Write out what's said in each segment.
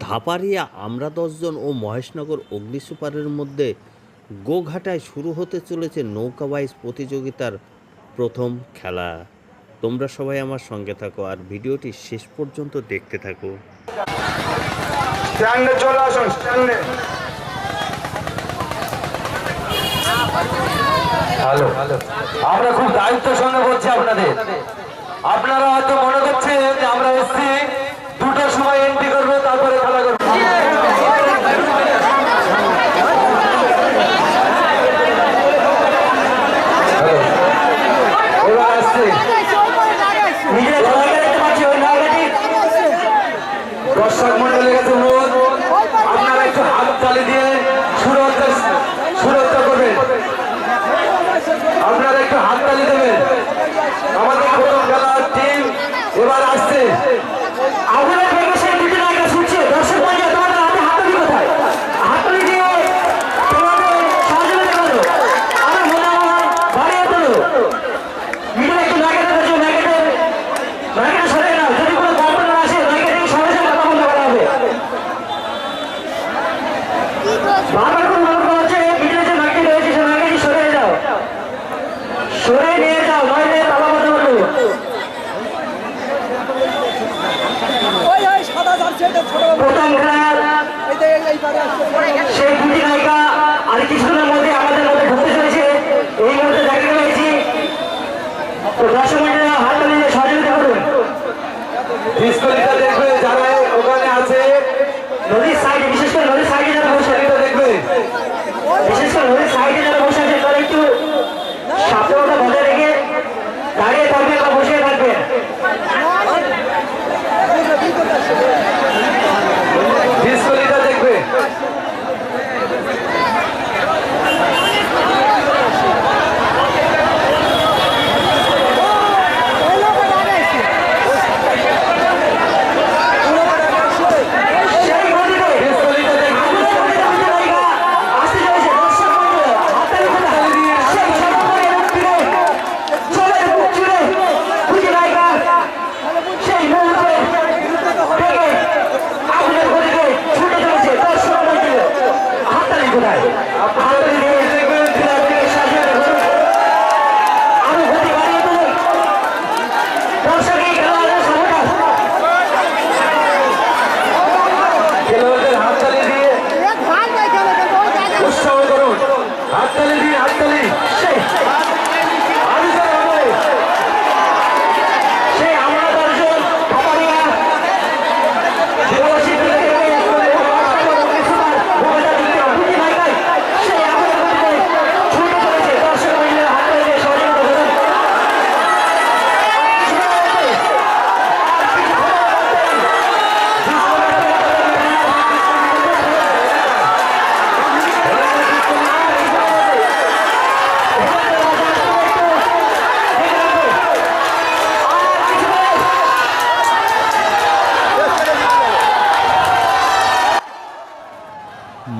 ধাপারিয়া আমরা দশজন ও মহেশনগর অগ্নিসুপারের মধ্যে গোঘাটায় শুরু হতে চলেছে নৌকা বাইচ প্রতিযোগিতার প্রথম খেলা। তোমরা সবাই আমার সঙ্গে থাকো আর ভিডিওটি শেষ পর্যন্ত দেখতে থাকো। আমরা খুব সঙ্গে বলছি আপনাদের। আপনারা হয়তো মনে করছেন দর্শক মন্ডলের কাছে আপনারা একটু হাত তালি দিয়ে সুরক্ষা সুরক্ষা করবেন। আপনারা একটু হাত তালি দেবেন। আমাদের প্রথম খেলার টিম এবার আসছে। আপনারা দেখে সেই দুটি নায়িকা ছুটছে দর্শক মন্ডল তোমাদের হাতে হাততালি কোথায় হাততালি দিয়ে তোমাদের সহযোগিতা করো আমার মনে হয় বাড়িয়ে তোলো মিডিয়া একটু নায়িকাদের কাছে নায়িকাদের নায়িকা সরে নাও যদি কোনো কম্পিউটার আসে নায়িকাদের সঙ্গে সঙ্গে কথা বন্ধ করা হবে বারবার করে মনে করা হচ্ছে মিডিয়া যে নায়িকা রয়েছে সে সরে যাও সরে নিয়ে যাও নইলে তালা বন্ধ জার্সি প্রথম খেলার নায়িকা আর কিছুদিনের মধ্যে আমাদের মধ্যে ঢুকতে চলেছে। এই মুহূর্তে দেখা রয়েছি তো দর্শক মন্ডলীরা হাত তালি দিয়ে সহযোগিতা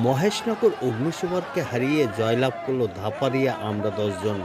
মহেশনগর অগ্নিসুপারকে হারিয়ে জয়লাভ করল ধাপারিয়া আমরা দশজন।